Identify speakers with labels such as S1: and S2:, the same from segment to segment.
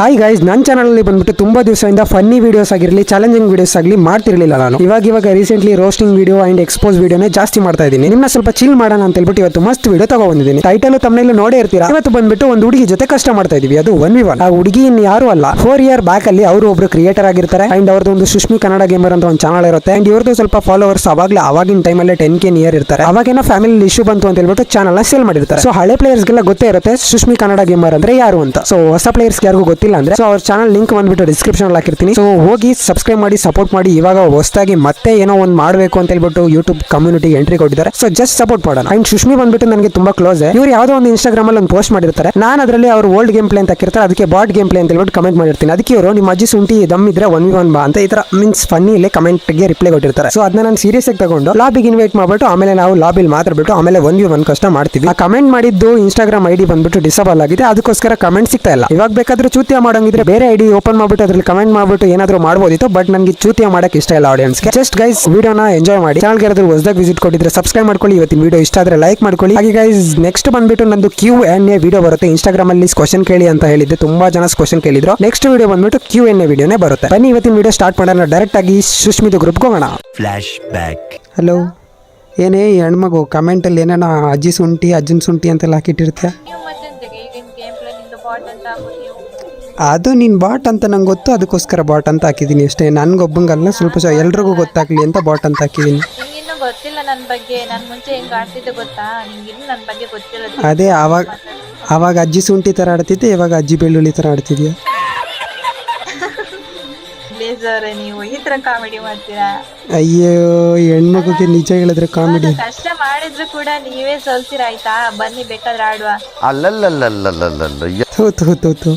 S1: Hi guys ನನ್ನ ಚಾನಲಲ್ಲಿ ಬಂದ್ಬಿಟ್ಟು ತುಂಬಾ ದಿವಸದಿಂದ ಫನ್ನಿ ವಿಡಿಯೋಸ್ ಆಗಿರಲಿ ಚಾಲೆಂಜಿಂಗ್ ವಿಡಿಯೋಸ್ ಆಗಲಿ ಮಾಡ್ತಿರ್ಲಿಲ್ಲ ನಾನು. ಇವಾಗ ಇವಾಗ recently roasting video and expose ವಿಡಿಯೋನೇ ಜಾಸ್ತಿ ಮಾಡ್ತಾ ಇದ್ದೀನಿ. ನಿಮ್ಮ ಸ್ವಲ್ಪ ಚಿಲ್ ಮಾಡೋಣ ಅಂತ ಹೇಳ್ಬಿಟ್ಟು ಇವತ್ತು ಮಸ್ತ್ ವಿಡಿಯೋ ತಗೊಂಡಿದ್ದೀನಿ ಟೈಟಲ್ ತಮ್ಮನೇಲಿ ನೋಡೇ ಇರ್ತೀರಾ? ಇವತ್ತು ಬಂದ್ಬಿಟ್ಟು ಒಂದು ಹುಡುಗಿ ಜೊತೆ ಕಷ್ಟ ಮಾಡ್ತಾ ಇದೀವಿ. ಅದು ಒನ್ ವಿ ಒನ್ ಆ ಹುಡುಗಿ ಯಾರು ಅಲ್ಲ. ಫೋರ್ ಇಯರ್ ಬ್ಯಾಕ್ ಅಲ್ಲಿ ಅವರು ಒಬ್ರು ಕ್ರಿಯೇಟರ್ ಆಗಿರ್ತಾರೆ. ಅಂಡ್ ಅವ್ರದ್ದು ಒಂದು ಸುಷ್ಮಿ ಕನ್ನಡ ಗೇಮರ್ ಅಂತ ಒಂದು ಚಾನಲ್ ಇರುತ್ತೆ. ಅಂಡ್ ಇವ್ರದ್ದು ಸ್ವಲ್ಪ ಫಾಲೋವರ್ಸ್ ಅವಾಗಲೇ ಅವಾಗಿನ ಟೈಮಲ್ಲಿ ಟೆನ್ ಕೆ ನಿಯರ್ ಇರ್ತಾರೆ. ಅವಾಗೇನೋ ಫ್ಯಾಮಿಲಿ ಇಶ್ಯೂ ಬಂತು ಅಂತ ಹೇಳ್ಬಿಟ್ಟು ಚಾನಲ್ ಸೇಲ್ ಮಾಡಿರ್ತಾರೆ. ಸೊ ಹಳೆ ಪ್ಲೇಯರ್ಸ್ಗೆಲ್ಲ ಗೊತ್ತೇ ಇರುತ್ತೆ ಸುಷ್ಮಿ ಕನ್ನಡ ಗೇಮರ್ ಅಂದ್ರೆ ಯಾರು ಅಂತ. ಸೊ ಹೊಸ ಪ್ಲೇಯರ್ಸ್ ಯಾರಿಗೂ ಗೊತ್ತಿಲ್ಲ. ಅಂದ್ರೆ ಸೊ ಅವ್ರ ಚಾನಲ್ ಲಿಂಕ್ ಬಂದ್ಬಿಟ್ಟು ಡಿಸ್ಕ್ರಿಪ್ಷನ್ ಅಲ್ಲಿ ಹಾಕಿರ್ತೀನಿ. ಸೊ ಹೋಗಿ ಸಬ್ಸ್ಕ್ರೈಬ್ ಮಾಡಿ ಸಪೋರ್ಟ್ ಮಾಡಿ, ಇವಾಗ ಹೊಸದಾಗಿ ಮತ್ತೆ ಏನೋ ಒಂದು ಮಾಡಬೇಕು ಅಂತ ಹೇಳ್ಬಿಟ್ಟು ಯೂಟ್ಯೂಬ್ ಕಮ್ಯುನಿಟಿ ಎಂಟ್ರಿ ಕೊಟ್ಟಿದ್ದಾರೆ. ಸೊ ಜಸ್ಟ್ ಸಪೋರ್ಟ್ ಮಾಡೋಣ. ಅಂಡ್ ಸುಷ್ಮಿ ಬಂದ್ಬಿಟ್ಟು ನನಗೆ ತುಂಬಾ ಕ್ಲೋಸ್ ಇವ್ರು ಯಾವುದೋ ಒಂದು ಇನ್ಸ್ಟಾಗ್ರಾಮ್ ಅಲ್ಲಿ ಒಂದು ಪೋಸ್ಟ್ ಮಾಡಿರ್ತಾರೆ. ನಾನು ಅದರಲ್ಲಿ ಅವ್ರು ಓಲ್ಡ್ ಗೇಮ್ ಪ್ಲೇ ಅಂತ ಹಾಕಿರ್ತಾರೆ. ಅದಕ್ಕೆ ಬಾಟ್ ಗೇಮ್ ಪ್ಲೇ ಅಂತ ಹೇಳ್ಬಿಟ್ಟು ಕಮೆಂಟ್ ಮಾಡಿರ್ತೀನಿ. ಅದಕ್ಕೆ ಇವರು ನಿಮ್ಮ ಅಜ್ಜಿ ಸುಂಟಿ ದಮ್ ಇದ್ರೆ ಒನ್ ವಿ ಒನ್ ಬಾ ಅಂತ ಈ ತರ ಮೀನ್ಸ್ ಫನ್ನಿ ಇಲ್ಲಿ ಕಮೆಂಟ್ಗೆ ರಿಪ್ಲೈ ಕೊಟ್ಟಿರ್ತಾರೆ. ಸೊ ಅದನ್ನ ನಾನು ಸೀರಿಯಸ್ ಆಗಿ ತಗೊಂಡು ಲಾಬಿಗೆ ಇನ್ವೈಟ್ ಮಾಡ್ಬಿಟ್ಟು ಆಮೇಲೆ ನಾವು ಲಾಬಿಲ್ ಮಾತಾಡ್ಬಿಟ್ಟು ಆಮೇಲೆ ಒನ್ ವಿ ಒನ್ ಕಷ್ಟ ಮಾಡ್ತೀವಿ. ಆ ಕಮೆಂಟ್ ಮಾಡಿದ್ದು ಇನ್ಸ್ಟಾಗ್ರಾಮ್ ಐಡಿ ಬಂದ್ಬಿಟ್ಟು ಡಿಸಬಲ್ ಆಗಿದೆ. ಅದಕ್ಕೋಸ್ಕರ ಕಮೆಂಟ್ ಸಿಗ್ತಾ ಇಲ್ಲ. ಇವಾಗ ಬೇಕಾದ್ರೆ ಚೂತಿಯ ಮಾಡಂಗಿದ್ರೆ ಬೇರೆ ಐಡಿ ಓಪನ್ ಮಾಡ್ಬಿಟ್ಟು ಅದ್ರಲ್ಲಿ ಕಮೆಂಟ್ ಮಾಡ್ಬಿಟ್ಟು ಏನಾದರೂ ಮಾಡ್ಬೋದಿತ್ತು ಬಟ್ ನನಗೆ ಚೂತಿಯ ಮಾಡಕ್ಕೆ ಇಷ್ಟ ಇಲ್ಲ ಆಡಿಯನ್ಸ್ ಜಸ್ಟ್ ಗೈಸ್ ವಿಡಿಯೋನ ಎಂಜಾಯ್ ಮಾಡಿ. ಚಾನಲ್ಗೆ ಯಾರಾದ್ರೂ ಹೊಸದಾಗ ವಿಸಿಟ್ ಕೊಟ್ಟಿದ್ರೆ ಸಬ್ಸ್ಕ್ರೈಬ್ ಮಾಡ್ಕೊಳ್ಳಿ ಇವತ್ತಿನ ವಿಡಿಯೋ ಇಷ್ಟ ಆದ್ರೆ ಲೈಕ್ ಮಾಡ್ಕೊಳ್ಳಿ. ಹಾಗೆ ಗೈಸ್ ನೆಕ್ಸ್ಟ್ ಬಂದ್ಬಿಟ್ಟು ನಂದು ಕ್ಯೂ ಎನ್ ಎ ವಿಡಿಯೋ ಬರುತ್ತೆ. ಇನ್ಸ್ಟಾಗ್ರಾಮ್ ಅಲ್ಲಿ ಕ್ವಶನ್ ಕೇಳಿ ಅಂತ ಹೇಳಿದ್ದೆ. ತುಂಬಾ ಜನ ಕ್ವಶನ್ ಕೇಳಿದ್ರು. ನೆಕ್ಸ್ಟ್ ವಿಡಿಯೋ ಬಂದ್ಬಿಟ್ಟು ಕ್ಯೂ ಎನ್ ಎ ವಿಡಿಯೋನೇ ಬರುತ್ತೆ. ಬನ್ನಿ ಇವತ್ತಿನ ವಿಡಿಯೋ ಸ್ಟಾರ್ಟ್ ಮಾಡೋಣ. ಡೈರೆಕ್ಟ್ ಆಗಿ ಸುಷ್ಮಿತ ಗ್ರೂಪ್ಗೆ ಹೋಗೋಣ.
S2: ಫ್ಲಾಶ್ಬ್ಯಾಕ್
S1: ಹಲೋ ಏನೇ ಈ ಹೆಣ್ಮಗು ಕಮೆಂಟಲ್ಲಿ ಏನೇನೋ ಅಜ್ಜಿ ಸುಂಟಿ ಅಜ್ಜನ ಸುಂಟಿ ಅಂತೆಲ್ಲ ಹಾಕಿಟ್ಟಿರ್ತೀಯ? ಅದು ನೀನು ಬಾಟ್ ಅಂತ ನಂಗೆ ಗೊತ್ತು ಅದಕ್ಕೋಸ್ಕರ ಬಾಟ್ ಅಂತ ಹಾಕಿದ್ದೀನಿ ಅಷ್ಟೇ. ನನಗೊಬ್ಬಂಗಲ್ಲ ಸ್ವಲ್ಪ ಸ ಎಲ್ರಿಗೂ ಗೊತ್ತಾಗಲಿ ಅಂತ ಬಾಟ್ ಅಂತ ಹಾಕಿದ್ದೀನಿ
S3: ನಿಂಗಿನ್ನೂ ಗೊತ್ತಿಲ್ಲ ನನ್ನ ಬಗ್ಗೆ ನಾನು ಮುಂಚೆ ಹೆಂಗ್ ಆಡ್ತಿದ್ದೆ ಗೊತ್ತಾ? ನಿಂಗಿನ್ನೂ ನನ್ನ ಬಗ್ಗೆ ಗೊತ್ತಿರೋದು
S1: ಅದೇ ಅವಾಗ ಆವಾಗ ಅಜ್ಜಿ ಸುಂಟಿ ಥರ ಆಡ್ತಿದ್ದೆ ಇವಾಗ ಅಜ್ಜಿ ಬೆಳ್ಳುಳ್ಳಿ ಥರ ಆಡ್ತಿದ್ಯಾ?
S3: ಬ್ಲೇಸರ್ ನೀವು ಈ ತರ ಕಾಮಿಡಿ ಮಾಡ್ತೀರಾ?
S1: ಅಯ್ಯೋ ಹೆಣ್ಣು ಹೆಣ್ಮಗುಗೆ ನಿಜ ಹೇಳಿದ್ರೆ ಕಾಮಿಡಿ
S3: ಕಷ್ಟ ಮಾಡಿದ್ರು ಕೂಡ ನೀವೇ ಸೋಲ್ತೀರಾ ಆಯ್ತಾ? ಬನ್ನಿ ಬೇಕಾದ್ರೆ ಆಡುವ.
S2: ಅಲ್ಲಲ್ಲಲ್ಲಲ್ಲಲ್ಲಲ್ಲ
S1: ಥೂ ಥೂ ಥೂ ಥೂ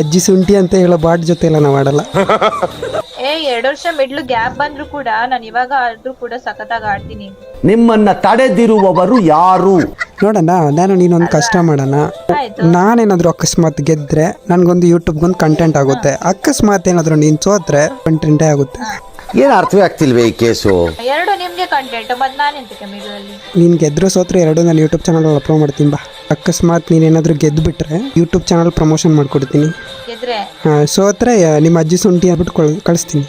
S1: ಅಜ್ಜಿ ಸುಂಟಿ ಅಂತ ಹೇಳೋ ಬಾಟ್ ಜೊತೆ ಎಲ್ಲ ನಾವು ಆಡಲ್ಲ.
S3: ಏ ಎರಡು ವರ್ಷ ಮಿಡ್ಲು ಗ್ಯಾಪ್ ಬಂದ್ರು ಕೂಡ ನಾನು ಇವಾಗ ಆದ್ರೂ ಕೂಡ ಸಖತ್ತಾಗಿ ಆಡ್ತೀನಿ.
S4: ನಿಮ್ಮನ್ನ ತಡೆದಿರುವವರು ಯಾರು?
S1: ನೋಡೋಣ ನಾನು ನೀನೊಂದು ಕಷ್ಟ ಮಾಡೋಣ. ನಾನೇನಾದರೂ ಅಕಸ್ಮಾತ್ ಗೆದ್ರೆ ನನಗೊಂದು ಯೂಟ್ಯೂಬ್ಗೊಂದು ಕಂಟೆಂಟ್ ಆಗುತ್ತೆ. ಅಕಸ್ಮಾತ್ ಏನಾದರೂ ನೀನು ಸೋತ್ರೆ ಕಂಟೆಂಟೇ ಆಗುತ್ತೆ.
S2: ಏನು ಅರ್ಥವೇ ಆಗ್ತಿಲ್ವೇ ಈ ಕೇಸು?
S3: ಎರಡು ನಿಮ್ಗೆ ಕಂಟೆಂಟ್ ಮಿಡ್ಲಲ್ಲಿ
S1: ನೀನು ಗೆದ್ರು ಸೋತ್ರೆ ಎರಡು ನಾನು ಯೂಟ್ಯೂಬ್ ಚಾನಲ್ ಅಪ್ಲೋಡ್ ಮಾಡ್ತೀನಿ ಬಾ. ಅಕಸ್ಮಾತ್ ನೀನೇನಾದರೂ ಗೆದ್ದು ಬಿಟ್ರೆ ಯೂಟ್ಯೂಬ್ ಚಾನಲ್ ಪ್ರಮೋಷನ್ ಮಾಡ್ಕೊಡ್ತೀನಿ.
S3: ಗೆದ್ರೆ?
S1: ಆ, ಸೋತ್ರೆ ಆ, ನಿಮ್ಮ ಅಜ್ಜಿ ಸುಂಟಿ ಅಂದ್ಬಿಟ್ಟು ಕಳ್ ಕಳಿಸ್ತೀನಿ.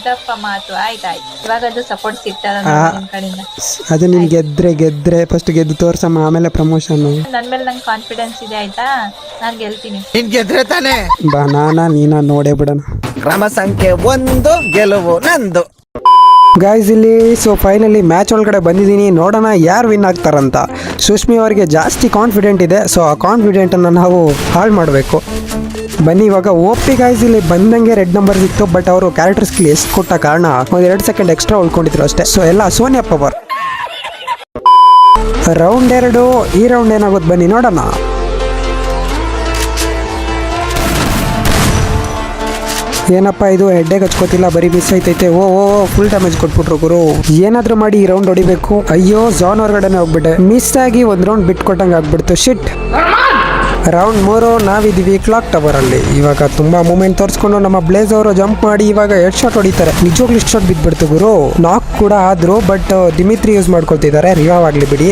S3: ಆ, ಇದಪ್ಪ ಮಾತು ಆಯ್ತಾಯ್ತು. ಇವಾಗ ಅದು ಸಪೋರ್ಟ್ ಸಿಗ್ತದ ನಿಮ್ ಕಡೆಯಿಂದ.
S1: ಅದು ನೀನು ಗೆದ್ರೆ ಗೆದ್ರೆ ಫಸ್ಟ್ ಗೆದ್ದು ತೋರ್ಸಮ್ಮ ಆಮೇಲೆ ಪ್ರಮೋಷನ್
S3: ನನ್ ಮೇಲೆ ನಂಗೆ ಕಾನ್ಫಿಡೆನ್ಸ್ ಇದೆ ಆಯ್ತಾ? ನಾನ್ ಗೆಲ್ತೀನಿ.
S1: ಬಾ ನಾನಾ ನೀನಾ ನೋಡೇ ಬಿಡೋಣ.
S4: ಕ್ರಮ ಸಂಖ್ಯೆ ಒಂದು ಗೆಲುವು ನಂದು.
S1: ಗಾಯ್ಸ್ ಇಲ್ಲಿ ಸೊ ಫೈನಲಿ ಮ್ಯಾಚ್ ಒಳಗಡೆ ಬಂದಿದ್ದೀನಿ. ನೋಡೋಣ ಯಾರು ವಿನ್ ಆಗ್ತಾರಂತ. ಸುಷ್ಮಿ ಅವರಿಗೆ ಜಾಸ್ತಿ ಕಾನ್ಫಿಡೆಂಟ್ ಇದೆ ಸೊ ಆ ಕಾನ್ಫಿಡೆಂಟನ್ನು ನಾವು ಹಾಳು ಮಾಡಬೇಕು. ಬನ್ನಿ, ಇವಾಗ ಓಪಿ ಗಾಯ್ಸ್ ಇಲ್ಲಿ ಬಂದಂಗೆ ರೆಡ್ ನಂಬರ್ ಸಿಕ್ತು ಬಟ್ ಅವರು ಕ್ಯಾರೆಕ್ಟರ್ ಸ್ಕಿಲ್ ಎಷ್ಟು ಕೊಟ್ಟ ಕಾರಣ ಒಂದ್ ಎರಡು ಸೆಕೆಂಡ್ ಎಕ್ಸ್ಟ್ರಾ ಉಳ್ಕೊಂಡಿದ್ರು ಅಷ್ಟೇ. ಸೊ ಎಲ್ಲ ಸೋನಿಯಾ ಪವರ್ ರೌಂಡ್ ಎರಡು, ಈ ರೌಂಡ್ ಏನಾಗುತ್ತೆ ಬನ್ನಿ, ನೋಡೋಣ. ಏನಪ್ಪ ಇದು ಹೆಡ್ಡೇಗೆ ಹಚ್ಕೋತಿಲ್ಲ, ಬರೀ ಮಿಸ್ ಐತೈತೆ ಓ ಓ ಫುಲ್ ಡ್ಯಾಮೇಜ್ ಕೊಟ್ಬಿಟ್ರು ಗುರು. ಏನಾದ್ರೂ ಮಾಡಿ ಈ ರೌಂಡ್ ಹೊಡಿಬೇಕು. ಅಯ್ಯೋ ಝೋನ್ ಹೊರಗಡೆನೆ ಹೋಗ್ಬಿಟ್ಟೆ. ಮಿಸ್ ಆಗಿ ಒಂದ್ ರೌಂಡ್ ಬಿಟ್ ಕೊಟ್ಟಂಗೆ ಆಗ್ಬಿಡ್ತು. ಶಿಟ್ ರೌಂಡ್ ಮೂರು, ನಾವಿದ್ದೀವಿ ಕ್ಲಾಕ್ ಟವರ್ ಅಲ್ಲಿ. ಇವಾಗ ತುಂಬಾ ಮೂಮೆಂಟ್ ತೋರಿಸ್ಕೊಂಡು ನಮ್ಮ ಬ್ಲೇಸ್ ಅವರು ಜಂಪ್ ಮಾಡಿ ಇವಾಗ ಹೆಡ್ ಶಾಟ್ ಹೊಡಿತಾರೆ. ನಿಜವಾಗ್ಲೂ ಇಷ್ಟು ಶಾಟ್ ಬಿದ್ಬಿಡ್ತು ಗುರು. ನಾಕ್ ಕೂಡ ಆದ್ರು ಬಟ್ ದಿಮಿತ್ರಿ ಯೂಸ್ ಮಾಡ್ಕೊಳ್ತಿದ್ದಾರೆ. ರಿವಾವ್ ಆಗ್ಲಿ ಬಿಡಿ.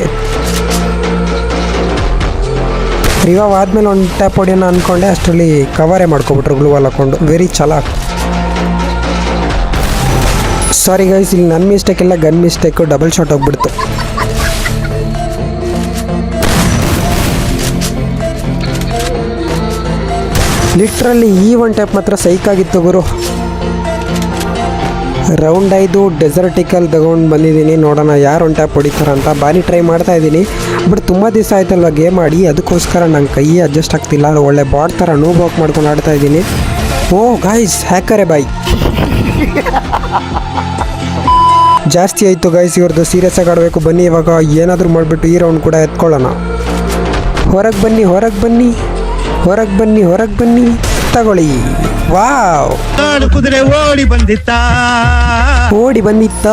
S1: ರಿವಾವ್ ಆದ್ಮೇಲೆ ಒಂದು ಟ್ಯಾಪ್ ಹೊಡಿಯೋಣ ಅನ್ಕೊಂಡೆ. ಅಷ್ಟರಲ್ಲಿ ಕವರೇ ಮಾಡ್ಕೊಬಿಟ್ರು ಗ್ಲೂವಲ್ ಹಾಕೊಂಡು. ವೆರಿ ಚಲಾಕ್. ಸಾರಿ ಗೈಸ್ ಇಲ್ಲಿ ನನ್ನ ಮಿಸ್ಟೇಕ್ ಇಲ್ಲ ಗನ್ ಮಿಸ್ಟೇಕು ಡಬಲ್ ಶಾಟ್ ಹೋಗ್ಬಿಡ್ತು. ಲಿಟ್ರಲ್ಲಿ ಈ ಒನ್ ಟ್ಯಾಪ್ ಮಾತ್ರ ಸೈಕಾಗಿತ್ತು ಗುರು. ರೌಂಡ್ ಐದು ಡೆಸರ್ಟಿಕಲ್ ತಗೊಂಡು ಬಂದಿದ್ದೀನಿ. ನೋಡೋಣ ಯಾರು ಒನ್ ಟ್ಯಾಪ್ ಹೊಡಿತಾರ ಅಂತ. ಬಾರಿ ಟ್ರೈ ಮಾಡ್ತಾ ಇದ್ದೀನಿ. ಬಟ್ ತುಂಬ ದಿವಸ ಆಯ್ತಲ್ವ ಗೇಮ್ ಆಡಿ? ಅದಕ್ಕೋಸ್ಕರ ನಂಗೆ ಕೈ ಅಡ್ಜಸ್ಟ್ ಆಗ್ತಿಲ್ಲ. ಒಳ್ಳೆ ಬಾಟ್ ಥರ ನೋ ಬಾಕ್ ಮಾಡ್ಕೊಂಡು ಆಡ್ತಾ ಇದ್ದೀನಿ. ಓ ಗಾಯ್ಸ್ ಹ್ಯಾಕರೆ ಬಾಯ್. ಜಾಸ್ತಿ ಆಯಿತು ಗಾಯ್ಸ್ ಇವ್ರದ್ದು ಸೀರಿಯಸ್ ಆಗಿ ಆಡಬೇಕು. ಬನ್ನಿ, ಇವಾಗ ಏನಾದರೂ ಮಾಡಿಬಿಟ್ಟು ಈ ರೌಂಡ್ ಕೂಡ ಎತ್ಕೊಳ್ಳೋಣ. ಹೊರಗೆ ಬನ್ನಿ ಹೊರಗೆ ಬನ್ನಿ. ಹೊರಗೆ ಬನ್ನಿ ಹೊರಗೆ ಬನ್ನಿ ತಗೊಳ್ಳಿ. ವಾವ್.
S4: ಕುದುರೆ ಓಡಿ ಬಂದಿತ್ತ?
S1: ಓಡಿ ಬಂದಿತ್ತ?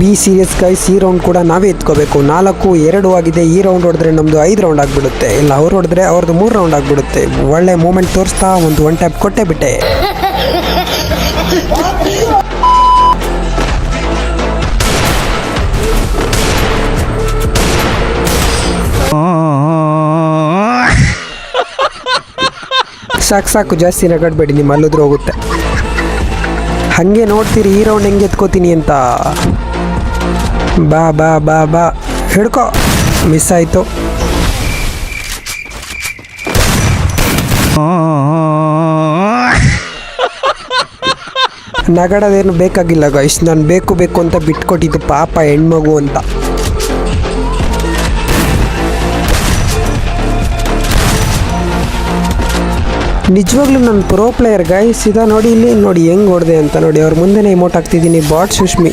S1: ಬಿ ಸೀರಿಯಸ್ ಗೈಸ್ ಈ ರೌಂಡ್ ಕೂಡ ನಾವೇ ಎತ್ಕೋಬೇಕು. ನಾಲ್ಕು ಎರಡು ಆಗಿದೆ. ಈ ರೌಂಡ್ ಹೊಡೆದ್ರೆ ನಮ್ಮದು ಐದು ರೌಂಡ್ ಆಗಿಬಿಡುತ್ತೆ. ಇಲ್ಲ ಅವ್ರು ಹೊಡೆದ್ರೆ ಅವ್ರದ್ದು ಮೂರು ರೌಂಡ್ ಆಗಿಬಿಡುತ್ತೆ. ಒಳ್ಳೆ ಮೂಮೆಂಟ್ ತೋರಿಸ್ತಾ ಒಂದು ಒನ್ ಟ್ಯಾಪ್ ಕೊಟ್ಟೆ ಬಿಟ್ಟೆ. ಸಾಕು ಸಾಕು, ಜಾಸ್ತಿ ನಗಡ್ಬೇಡಿ ನಿಮ್ಮ ಅಲ್ಲಿದ್ರು ಹೋಗುತ್ತೆ. ಹಾಗೆ ನೋಡ್ತೀರಿ, ಈ ರೌಂಡ್ ಹೆಂಗೆ ಎತ್ಕೋತೀನಿ ಅಂತ. ಬಾ ಬಾ ಬಾ ಬಾ. ಹಿಡ್ಕೋ. ಮಿಸ್ ಆಯಿತು. ನಗಡೋದೇನು ಬೇಕಾಗಿಲ್ಲ ಗಾಯ್ಸ್ ನಾನು ಬೇಕು ಬೇಕು ಅಂತ ಬಿಟ್ಕೊಟ್ಟಿದ್ದು ಪಾಪ ಹೆಣ್ಮಗು ಅಂತ. ನಿಜವಾಗ್ಲೂ ನನ್ನ ಪ್ರೋ ಪ್ಲೇಯರ್ ಗೈಸ್ ಇದ ನೋಡಿ ಇಲ್ಲಿ ನೋಡಿ ಹೆಂಗ್ ಹೊಡೆದೆ ಅಂತ ನೋಡಿ ಅವ್ರ ಮುಂದೆನೇ ಇಮೋಟ್ ಆಗ್ತಿದ್ದೀನಿ ಬಾಟ್ ಸುಷ್ಮಿ.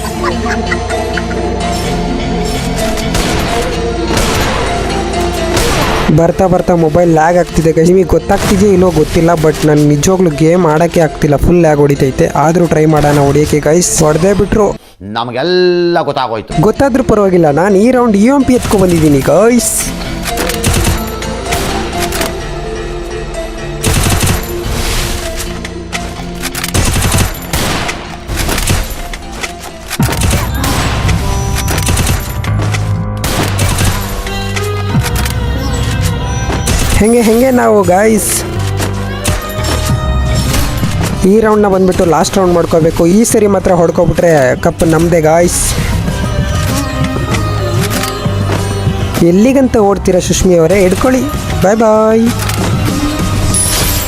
S1: ಬರ್ತಾ ಬರ್ತಾ ಮೊಬೈಲ್ ಲ್ಯಾಗ್ ಆಗ್ತಿದೆ ಗೈಸ್ ನಿಮಗೆ ಗೊತ್ತಾಗ್ತಿದೆಯೋ ಇಲ್ಲೋ ಗೊತ್ತಿಲ್ಲ ಬಟ್ ನಾನು ನಿಜವಾಗ್ಲೂ ಗೇಮ್ ಆಡೋಕ್ಕೆ ಆಗ್ತಿಲ್ಲ ಫುಲ್ ಲ್ಯಾಗ್ ಹೊಡಿತೈತೆ. ಆದರೂ ಟ್ರೈ ಮಾಡೋಣ ಹೊಡಿಯೋಕ್ಕೆ ಗೈಸ್ ಹೊಡೆದೇ ಬಿಟ್ರು.
S2: ನಮಗೆಲ್ಲ ಗೊತ್ತಾಗೋಯ್ತು.
S1: ಗೊತ್ತಾದ್ರೂ ಪರವಾಗಿಲ್ಲ ನಾನು ಈ ರೌಂಡ್ ಇ ಎಂ ಪಿ ಎತ್ಕೊ ಬಂದಿದ್ದೀನಿ ಗೈಸ್ ಹೆಂಗೆ ಹೆಂಗೆ ನಾವು ಗಾಯ್ಸ್ ಈ ರೌಂಡ್ನ ಬಂದ್ಬಿಟ್ಟು ಲಾಸ್ಟ್ ರೌಂಡ್ ಮಾಡ್ಕೋಬೇಕು. ಈ ಸರಿ ಮಾತ್ರ ಹೊಡ್ಕೊಬಿಟ್ರೆ ಕಪ್ ನಮ್ಮದೇ ಗಾಯ್ಸ್ ಎಲ್ಲಿಗಂತ ಓಡ್ತೀರಾ ಸುಷ್ಮಿ ಅವರೇ? ಹಿಡ್ಕೊಳ್ಳಿ. ಬಾಯ್ ಬಾಯ್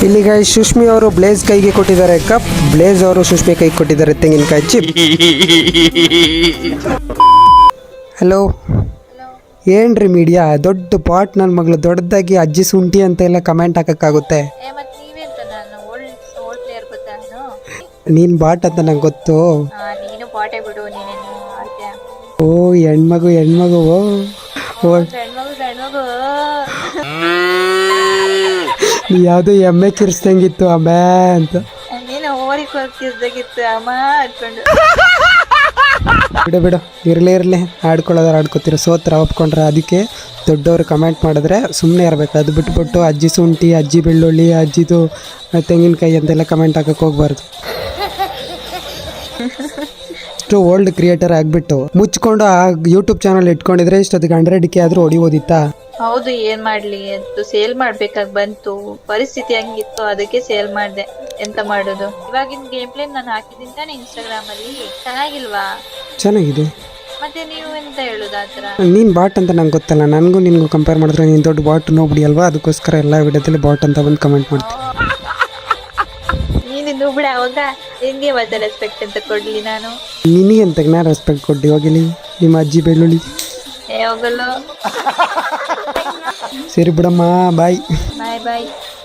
S1: ಇಲ್ಲಿ ಗಾಯ್ ಸುಷ್ಮಿ ಅವರು ಬ್ಲೇಸ್ ಕೈಗೆ ಕೊಟ್ಟಿದ್ದಾರೆ ಕಪ್ ಬ್ಲೇಸ್ ಅವರು ಸುಷ್ಮಿ ಕೈಗೆ ಕೊಟ್ಟಿದ್ದಾರೆ ತೆಂಗಿನಕಾಯಿ ಚಿಪ್ ಹಲೋ ಏನ್ರಿ ಮೀಡಿಯಾ ದೊಡ್ಡ ಪಾಟ್ ನನ್ನ ಮಗಳು ದೊಡ್ಡದಾಗಿ ಅಜ್ಜಿ ಸುಂಟಿ ಅಂತ ಎಲ್ಲ ಕಮೆಂಟ್ ಹಾಕಕ್ಕಾಗುತ್ತೆ
S3: ನೀನ್
S1: ಬಾಟ್ ಅಂತ ನಂಗೆ ಗೊತ್ತು. ಓ ಹೆಣ್ಮಗು ಹೆಣ್ಮಗು ಯಾವುದೋ ಎಮ್ಮೆ ಕಿರ್ಸ್ದಂಗಿತ್ತು ಅಮ್ಮ ಅಂತ.
S3: ನೀನು ಓರಿ ಕಿರ್ಸ್ದಂಗಿತ್ತು ಅಮ್ಮ ಅನ್ಕೊಂಡು.
S1: ಬಿಡು ಬಿಡು. ಇರಲಿ ಇರಲಿ ಆಡ್ಕೊಳ್ಳೋದಾರು ಆಡ್ಕೋತೀರ. ಸೋತ್ರ ಒಪ್ಕೊಂಡ್ರೆ ಅದಕ್ಕೆ ದೊಡ್ಡವರು ಕಮೆಂಟ್ ಮಾಡಿದ್ರೆ ಸುಮ್ಮನೆ ಇರಬೇಕು. ಅದು ಬಿಟ್ಬಿಟ್ಟು ಅಜ್ಜಿ ಶುಂಠಿ, ಅಜ್ಜಿ ಬೆಳ್ಳುಳ್ಳಿ, ಅಜ್ಜಿದು ತೆಂಗಿನಕಾಯಿ ಅಂತೆಲ್ಲ ಕಮೆಂಟ್ ಹಾಕಕ್ಕೆ ಹೋಗ್ಬಾರ್ದು. ಇಷ್ಟು ಓಲ್ಡ್ ಕ್ರಿಯೇಟರ್ ಆಗಿಬಿಟ್ಟು ಮುಚ್ಕೊಂಡು ಆ ಯೂಟ್ಯೂಬ್ ಚಾನಲ್ ಇಟ್ಕೊಂಡಿದ್ರೆ ಇಷ್ಟೊತ್ತಿಗೆ ಹಂಡ್ರೆಡ್ ಕೆ ಆದ್ರೂ ಹೊಡಿಬೋದಿತ್ತಾ?
S3: ಹೌದು ಏನ್ ಮಾಡ್ಲಿ? ಅದು ಸೇಲ್ ಮಾಡ್ಬೇಕಾಗಿ ಬಂತು. ಪರಿಸ್ಥಿತಿ ಹಂಗಿತ್ತು ಅದಕ್ಕೆ ಸೇಲ್ ಮಾಡ್ದೆ. ಎಂತ ಮಾಡೋದು? ಇವಾಗಿನ ಗೇಮ್ ಪ್ಲೇನ್ ನಾನು ಹಾಕಿದ್ದೀನಿ ತಾನೆ ಇನ್ಸ್ಟಾಗ್ರಾಮ್ ಅಲ್ಲಿ ಚೆನ್ನಾಗಿಲ್ವಾ?
S1: ಚೆನ್ನಾಗಿದೆ.
S3: ಮತ್ತೆ ನೀವು ಎಂತ ಹೇಳುದು ಆತರ
S1: ನೀನ್ ಬಾಟ್ ಅಂತ ನಂಗೆ ಗೊತ್ತಲ್ಲ. ನನಗೂ ನಿನ್ಗೂ ಕಂಪೇರ್ ಮಾಡಿದ್ರೆ ನೀನ್ ದೊಡ್ಡ ಬಾಟ್ ನೋಡ್ಬಿಡಿ ಅಲ್ವಾ? ಅದಕ್ಕೋಸ್ಕರ ಎಲ್ಲ ವಿಡಿಯೋದಲ್ಲಿ ಬಾಟ್ ಅಂತ ಬಂದು ಕಮೆಂಟ್ ಮಾಡ್ತೀನಿ.
S3: ನೀನು ಬಿಡ ಅವಾಗ ಹೆಂಗೆ ಮತ್ತೆ ರೆಸ್ಪೆಕ್ಟ್ ಅಂತ ಕೊಡ್ಲಿ ನಾನು.
S1: ನಿನಗೆ ಅಂತ ನಾನು ರೆಸ್ಪೆಕ್ಟ್ ಕೊಟ್ಟು ಹೋಗಿಲಿ ನಿಮ್ಮ ಅಜ್ಜಿ ಬೆಳ್ಳುಳ್ಳಿ.
S3: ಏ ಹೋಗಲ್ಲ.
S1: ಸರಿ ಬಿಡಮ್ಮ ಬಾಯ್
S3: ಬಾಯ್ ಬಾಯ್